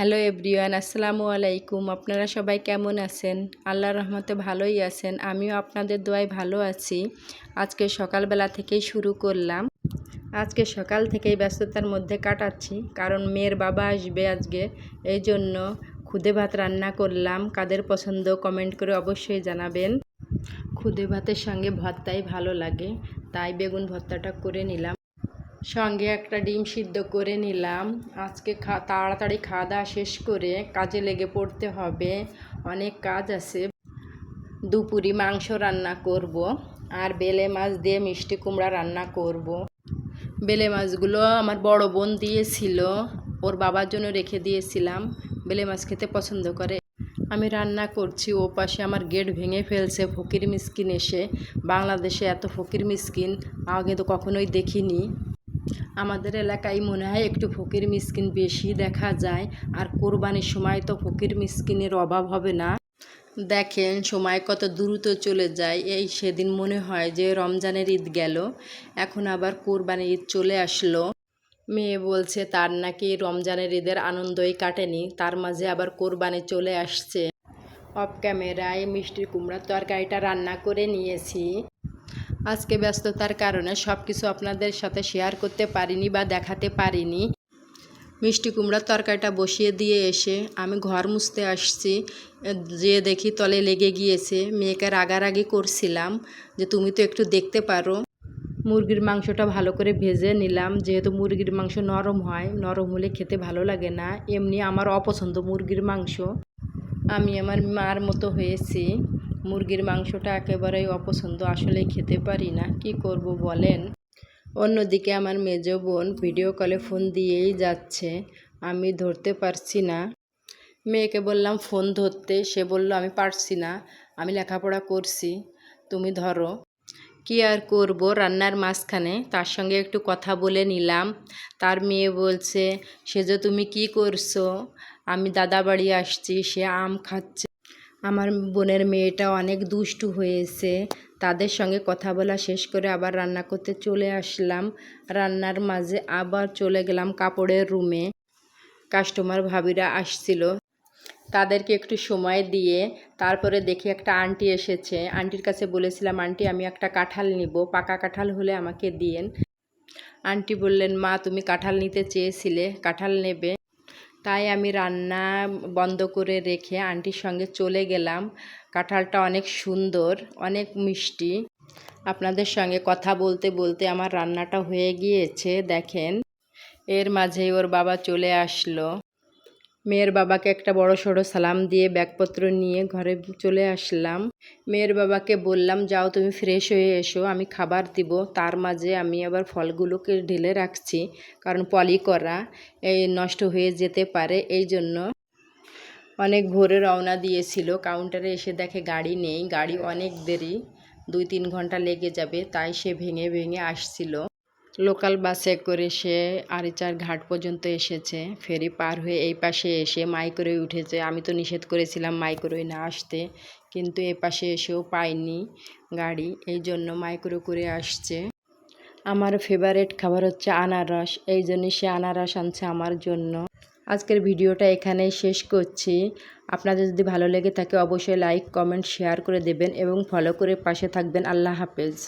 Hello everyone, আসসালামু আলাইকুম। আপনারা সবাই কেমন আছেন? আল্লাহর রহমতে ভালোই আছেন। আমিও আপনাদের দোয়ায় ভালো আছি। আজকে সকালবেলা থেকেই শুরু করলাম। আজকে সকাল থেকেই ব্যস্ততার মধ্যে কাটাচ্ছি, কারণ মেয়ের বাবা আসবে আজকে। এই জন্য খুদে ভাত রান্না করলাম। কাদের পছন্দ কমেন্ট করে অবশ্যই জানাবেন। খুদে ভাতের সঙ্গে ভর্তাই ভালো লাগে, তাই বেগুন ভর্তাটা করে নিলাম। সঙ্গে একটা ডিম সিদ্ধ করে নিলাম। আজকে খা, তাড়াতাড়ি খাওয়া দাওয়া শেষ করে কাজে লেগে পড়তে হবে। অনেক কাজ আছে। দুপুরি মাংস রান্না করব আর বেলে মাছ দিয়ে মিষ্টি কুমড়া রান্না করব। বেলে মাছগুলো আমার বড় বোন দিয়েছিল। ওর বাবার জন্য রেখে দিয়েছিলাম। বেলে মাছ খেতে পছন্দ করে। আমি রান্না করছি। ও পাশে আমার গেট ভেঙে ফেলছে ফকির মিসকিন এসে। বাংলাদেশে এত ফকির মিসকিন, আগে তো কখনোই দেখিনি। আমাদের এলাকায় মনে হয় একটু ফকির মিসকিন বেশি দেখা যায়। আর কোরবানির সময় তো ফকির মিসকিনের অভাব হবে না। দেখেন, সময় কত দ্রুত চলে যায়। এই সেদিন মনে হয় যে রমজানের ঈদ গেল। এখন আবার কোরবানির ঈদ চলে আসলো। মেয়ে বলছে, তার নাকি রমজানের ঈদের আনন্দই কাটেনি। তার মাঝে আবার কোরবানি চলে আসছে। অফ ক্যামেরায় মিষ্টি কুমড়ার তরকারিটা রান্না করে নিয়েছি। আজকে ব্যস্ততার কারণে সব কিছু আপনাদের সাথে শেয়ার করতে পারিনি বা দেখাতে পারিনি। মিষ্টি কুমড়ার তরকারিটা বসিয়ে দিয়ে এসে আমি ঘর মুছতে আসছি। যে দেখি তলে লেগে গিয়েছে। মেয়েকে রাগারাগি করছিলাম যে তুমি তো একটু দেখতে পারো। মুরগির মাংসটা ভালো করে ভেজে নিলাম। যেহেতু মুরগির মাংস নরম হয়, নরম হলে খেতে ভালো লাগে না। এমনি আমার অপছন্দ মুরগির মাংস। আমি আমার মার মতো হয়েছি। মুরগির মাংসটা একেবারেই অপছন্দ আসলে খেতে পারি না। কি করব বলেন? অন্যদিকে আমার মেজ বোন ভিডিও কলে ফোন দিয়েই যাচ্ছে। আমি ধরতে পারছি না। মেয়েকে বললাম, ফোন ধরতে? সে বলল, আমি পারছি না। আমি লেখাপড়া করছি। তুমি ধরো। কি আর করব? রান্নার মাঝখানে তার সঙ্গে একটু কথা বলে নিলাম। তার মেয়ে বলছে সে যে তুমি কি করছ? আমি দাদা বাড়ি আসছি, সে আম খাচ্ছে। আমার বোনের মেয়েটা অনেক দুষ্টু হয়েছে। তাদের সঙ্গে কথা বলা শেষ করে আবার রান্না করতে চলে আসলাম। রান্নার মাঝে আবার চলে গেলাম কাপড়ের রুমে কাস্টমার ভাবিরা আসছিল। তাদেরকে একটু সময় দিয়ে তারপরে দেখি একটা আন্টি এসেছে। আন্টির কাছে বলেছিলাম আন্টি আমি একটা কাঁঠাল নিব, পাকা কাঁঠাল হলে আমাকে দিয়েন। আন্টি বললেন, মা, তুমি কাঁঠাল নিতে চেয়েছিলে, কাঁঠাল নেবে। তাই আমি রান্না বন্ধ করে রেখে আন্টির সঙ্গে চলে গেলাম। কাঁঠালটা অনেক সুন্দর, অনেক মিষ্টি। আপনাদের সঙ্গে কথা বলতে বলতে আমার রান্নাটা হয়ে গিয়েছে, দেখেন। এর মাঝেই ওর বাবা চলে আসলো। মেয়ের বাবাকে একটা বড় সড়ো সালাম দিয়ে ব্যাগপত্র নিয়ে ঘরে চলে আসলাম। মেয়ের বাবাকে বললাম, যাও তুমি ফ্রেশ হয়ে এসো, আমি খাবার দিব। তার মাঝে আমি আবার ফলগুলোকে ঢেলে রাখছি, কারণ পলি করা, এই নষ্ট হয়ে যেতে পারে। এই জন্য অনেক ভোরে রওনা দিয়েছিল। কাউন্টারে এসে দেখে গাড়ি নেই। গাড়ি অনেক দেরি, দুই তিন ঘণ্টা লেগে যাবে, তাই সে ভেঙে ভেঙে আসছিল। লোকাল বাসে করে সে আরিচার ঘাট পর্যন্ত এসেছে। ফেরি পার হয়ে এই পাশে এসে মাইক্রোয় উঠেছে। আমি তো নিষেধ করেছিলাম মাইক্রোয় না আসতে, কিন্তু এ পাশে এসেও পাইনি গাড়ি। এই জন্য মাইক্রো করে আসছে। আমার ফেভারেট খাবার হচ্ছে আনারস। এই জন্য সে আনারস আনছে আমার জন্য। আজকের ভিডিওটা এখানেই শেষ করছি। আপনাদের যদি ভালো লেগে থাকে অবশ্যই লাইক কমেন্ট শেয়ার করে দেবেন এবং ফলো করে পাশে থাকবেন। আল্লাহ হাফেজ।